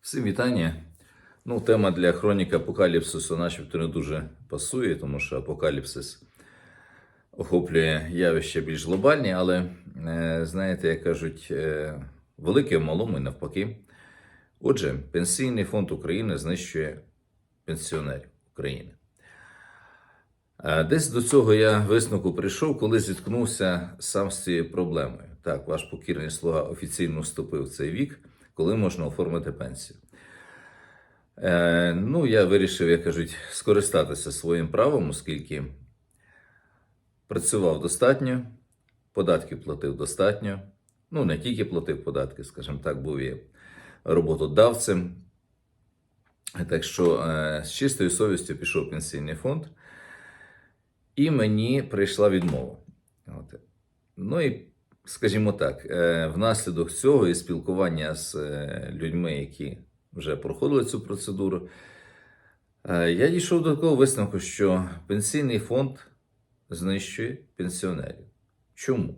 Всім вітання. Ну, тема для хроніки апокаліпсису начебто не дуже пасує, тому що апокаліпсис охоплює явища більш глобальні, але е, знаєте, як кажуть, е, велике в малому і навпаки. Отже, Пенсійний фонд України знищує пенсіонерів України. Е, Десь до цього я висновку прийшов, коли зіткнувся сам з цією проблемою. Так, ваш покірний слуга офіційно вступив в цей вік, коли можна оформити пенсію. Е, ну, я вирішив, як кажуть, скористатися своїм правом, оскільки працював достатньо, податки платив достатньо. Ну, не тільки платив податки, скажімо так, був і роботодавцем. Так що е, з чистою совістю пішов пенсійний фонд, і мені прийшла відмова. От. Ну і, скажімо так, е, внаслідок цього і спілкування з е, людьми, які вже проходили цю процедуру, е, я дійшов до такого висновку, що пенсійний фонд знищує пенсіонерів. Чому?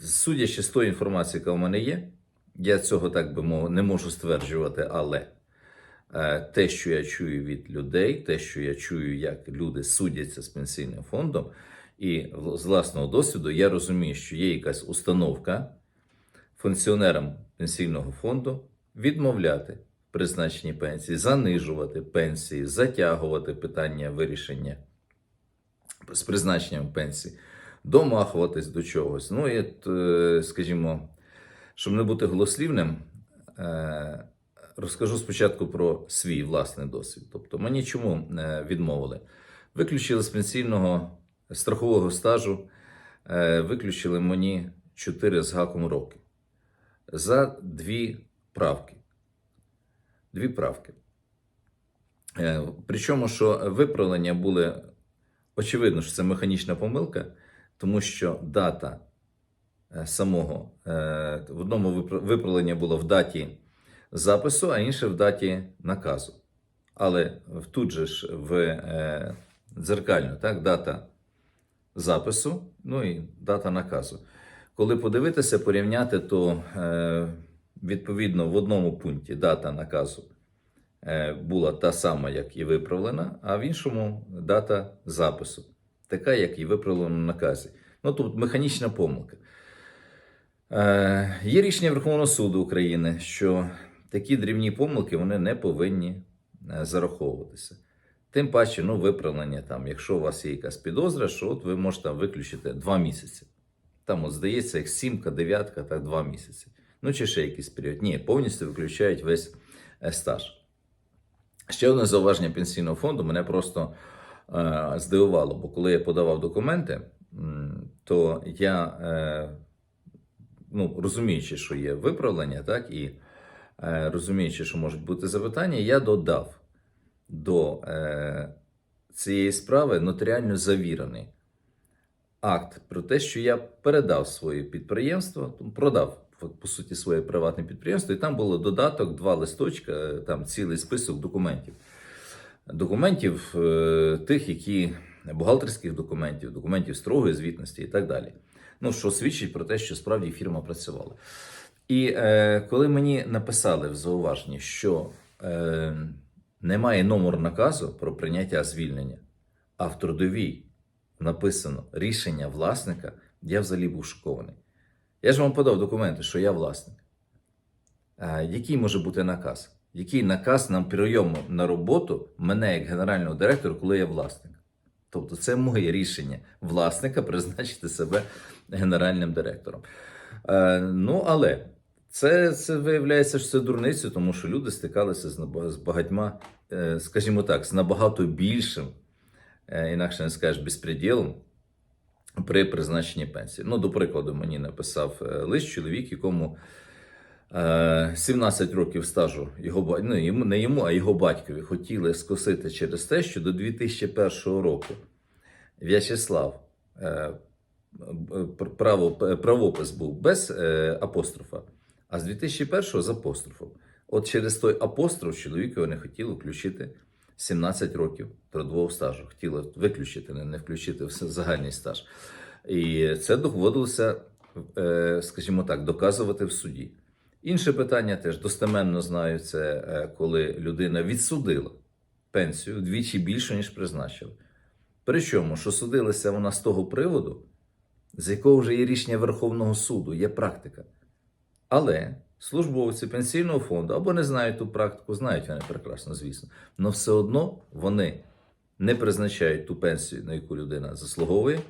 Судячи з тої інформації, яка в мене є, я цього так би мовити не можу стверджувати, але те, що я чую від людей, те, що я чую, як люди судяться з пенсійним фондом, і з власного досвіду я розумію, що є якась установка функціонерам пенсійного фонду відмовляти в призначенні пенсії, занижувати пенсії, затягувати питання вирішення з призначенням пенсії, домахуватись до чогось. Ну і, скажімо, щоб не бути голослівним, е, розкажу спочатку про свій власний досвід. Тобто, мені чому е, відмовили? Виключили з пенсійного страхового стажу, е, виключили мені 4 з гаком роки за дві правки. Дві правки. Е, Причому, що виправлення були очевидно, що це механічна помилка, тому що дата е, самого в одному виправлення було в даті запису, а інше в даті наказу. Але тут же ж в дзеркально, так, дата запису, ну і дата наказу. Коли подивитися, порівняти, то е, відповідно в одному пункті дата наказу е, була та сама, як і виправлена, а в іншому дата запису, така, як і виправлена в наказі. Ну тут механічна помилка. Е, є рішення Верховного суду України, що такі дрібні помилки вони не повинні е, зараховуватися. Тим паче, ну, виправлення, там, якщо у вас є якась підозра, що от ви можете виключити 2 місяці. Там, от, здається, як сімка, дев'ятка, так 2 місяці. Ну, чи ще якийсь період. Ні, повністю виключають весь е, стаж. Ще одне зауваження пенсійного фонду мене просто е, здивувало, бо коли я подавав документи, то я, е, ну, розуміючи, що є виправлення, так, і е, розуміючи, що можуть бути запитання, я додав до е, цієї справи нотаріально завірений акт про те, що я передав своє підприємство, ну, продав по суті своє приватне підприємство, і там було додаток, два листочка, е, там цілий список документів. Документів е, тих, які бухгалтерських документів, документів строгої звітності і так далі. Ну, що свідчить про те, що справді фірма працювала. І е, коли мені написали в зауваженні, що е, немає номеру наказу про прийняття звільнення, а в трудовій написано рішення власника, я взагалі був шокований. Я ж вам подав документи, що я власник. А який може бути наказ? Який наказ на прийом на роботу мене як генерального директора, коли я власник? Тобто це моє рішення власника призначити себе генеральним директором. Е, ну, але це, це виявляється, що це дурницю, тому що люди стикалися з, багатьма, е, скажімо так, з набагато більшим, е, інакше не скажеш, безпреділом при призначенні пенсії. Ну, до прикладу, мені написав е, лист чоловік, якому е, 17 років стажу його ну, йому, не йому, а його батькові хотіли скосити через те, що до 2001 року В'ячеслав право, правопис був без апострофа, а з 2001-го з апострофом. От через той апостроф чоловікові не хотіли включити 17 років трудового стажу. Хотіли виключити, не, включити в загальний стаж. І це доводилося, е, скажімо так, доказувати в суді. Інше питання теж достеменно знаю, це е, коли людина відсудила пенсію вдвічі більше, ніж призначила. Причому, що судилася вона з того приводу, з якого вже є рішення Верховного суду, є практика. Але службовці пенсійного фонду або не знають ту практику, знають вони прекрасно, звісно, але все одно вони не призначають ту пенсію, на яку людина заслуговує,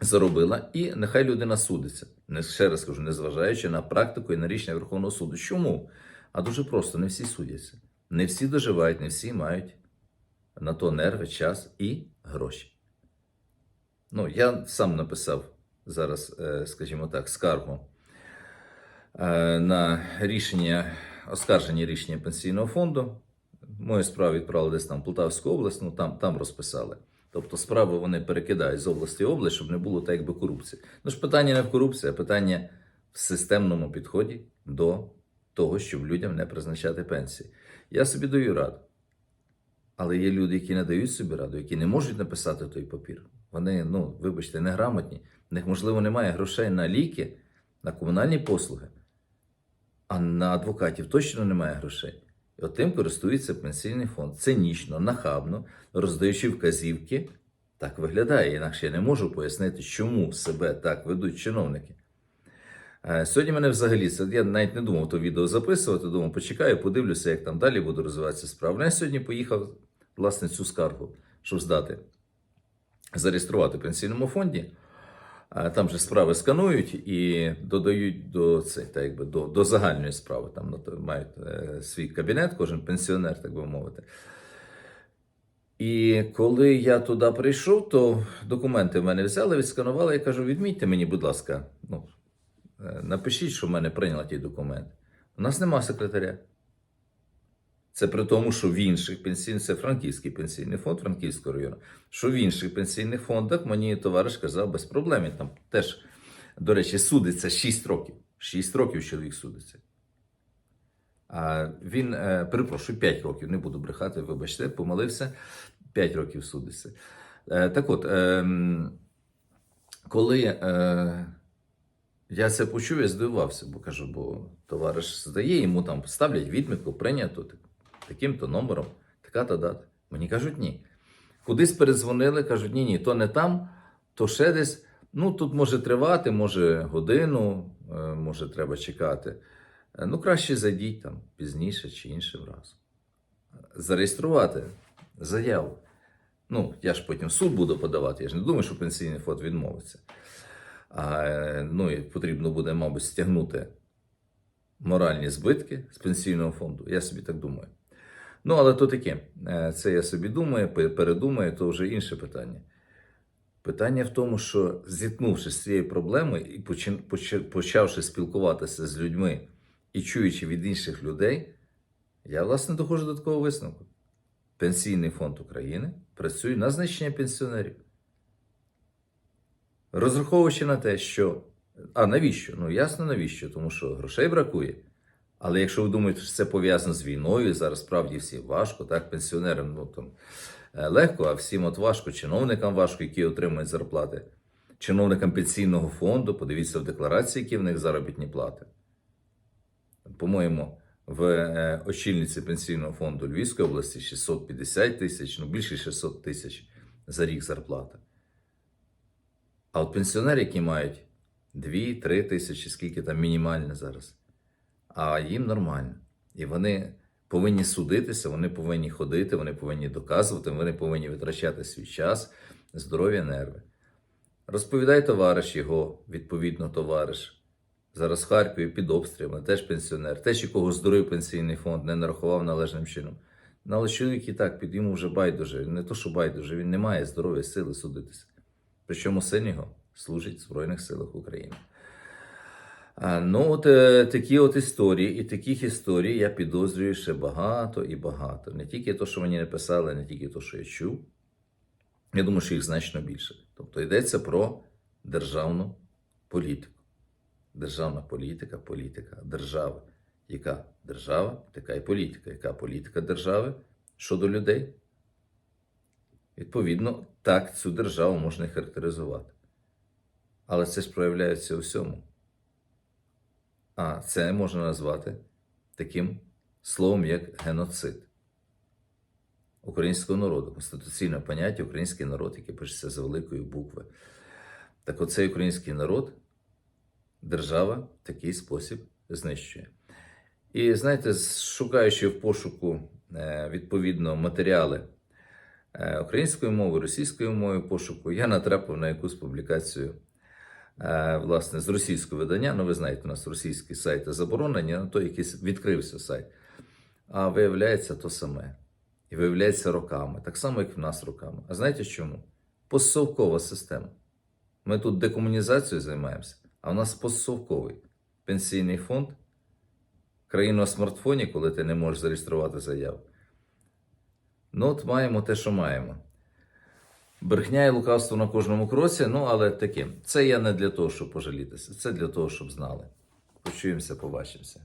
заробила, і нехай людина судиться. Не ще раз кажу, незважаючи на практику і на рішення Верховного суду. Чому? А дуже просто не всі судяться. Не всі доживають, не всі мають на то нерви, час і гроші. Ну, я сам написав зараз, е, скажімо так, скаргу на рішення, оскарження рішення пенсійного фонду. Мою справу відправили десь там в Полтавську область, ну там, там розписали. Тобто справи вони перекидають з області в область, щоб не було так, якби корупції. Ну ж питання не в корупції, а питання в системному підході до того, щоб людям не призначати пенсії. Я собі даю раду. Але є люди, які не дають собі раду, які не можуть написати той папір. Вони, ну, вибачте, неграмотні. В них, можливо, немає грошей на ліки, на комунальні послуги, а на адвокатів точно немає грошей. І от тим користується пенсійний фонд. Цинічно, нахабно, роздаючи вказівки. Так виглядає. Інакше я не можу пояснити, чому себе так ведуть чиновники. Е, Сьогодні мене взагалі я навіть не думав то відео записувати. Думав, почекаю, подивлюся, як там далі буде розвиватися справа. Ну, Я сьогодні поїхав власне цю скаргу, щоб здати, зареєструвати в пенсійному фонді. Там же справи сканують і додають до це, так якби до, до загальної справи. Там то мають е, свій кабінет, кожен пенсіонер, так би мовити. І коли я туди прийшов, то документи в мене взяли, відсканували. Я кажу: відмітьте мені, будь ласка, ну, е, напишіть, що в мене прийняли ті документи. У нас нема секретаря. Це при тому, що в інших пенсійних, це Франківський пенсійний фонд Франківського району, що в інших пенсійних фондах мені товариш казав без проблем. Там теж, до речі, судиться 6 років. 6 років чоловік судиться. А він, е, перепрошую, 5 років, не буду брехати, вибачте, помилився. 5 років судиться. Е, так от, е, коли е, я це почув, я здивувався, бо кажу, бо товариш здає, йому там ставлять відмітку, прийнято так- таким-то номером, така-то дата. Мені кажуть, ні. Кудись перезвонили, кажуть, ні, ні, то не там, то ще десь. Ну, тут може тривати, може годину, е, може треба чекати. Е, Ну, краще зайдіть там пізніше чи іншим разом. Зареєструвати заяву. Ну, я ж потім суд буду подавати. Я ж не думаю, що пенсійний фонд відмовиться. А, е, ну, і потрібно буде, мабуть, стягнути моральні збитки з пенсійного фонду. Я собі так думаю. Ну, але то таке. Е, Це я собі думаю, передумаю, то вже інше питання. Питання в тому, що зіткнувшись з цією проблемою і почавши спілкуватися з людьми і чуючи від інших людей, я, власне, доходжу до такого висновку. Пенсійний фонд України працює на знищення пенсіонерів. Розраховуючи на те, що. А навіщо? Ну ясно навіщо? Тому що грошей бракує. Але якщо ви думаєте, що це пов'язано з війною, зараз справді всім важко, так, пенсіонерам ну, там, е, легко, а всім от важко, чиновникам важко, які отримують зарплати. Чиновникам пенсійного фонду, подивіться в декларації, які в них заробітні плати. По-моєму, в е, очільниці пенсійного фонду Львівської області 650 тисяч, ну більше 600 тисяч за рік зарплата. А от пенсіонери, які мають 2-3 тисячі, скільки там мінімальне зараз, а їм нормально. І вони повинні судитися, вони повинні ходити, вони повинні доказувати, вони повинні витрачати свій час, здоров'я, нерви. Розповідає товариш його, відповідно, товариш. Зараз в Харкові під обстрілами, теж пенсіонер, теж якого здоровий пенсійний фонд не нарахував належним чином. Ну, але чоловік і так під йому вже байдуже. Не то, що байдуже, він не має здоров'я сили судитися. Причому син його служить в Збройних силах України. Ну, от е, такі от історії, і таких історій я підозрюю ще багато і багато. Не тільки те, що мені написали, не тільки те, що я чув. Я думаю, що їх значно більше. Тобто йдеться про державну політику. Державна політика, політика держави. Яка держава, така і політика. Яка політика держави щодо людей? Відповідно, так цю державу можна характеризувати. Але це ж проявляється у всьому. А це можна назвати таким словом, як геноцид українського народу, конституційне поняття український народ, яке пишеться за великої букви. Так оцей український народ держава в такий спосіб знищує. І знаєте, шукаючи в пошуку е, відповідно матеріали е, української мови, російської мови пошуку, я натрапив на якусь публікацію власне з російського видання. Ну, ви знаєте, у нас російські сайти заборонені, на той якийсь відкрився сайт. А виявляється то саме. І виявляється роками, так само, як в нас роками. А знаєте чому? Постсовкова система. Ми тут декомунізацією займаємося, а в нас постсовковий пенсійний фонд, країна на смартфоні, коли ти не можеш зареєструвати заяву. Ну, от маємо те, що маємо. Брехня і лукавство на кожному кроці, ну але таке. Це я не для того, щоб пожалітися, це для того, щоб знали. Почуємося, побачимося.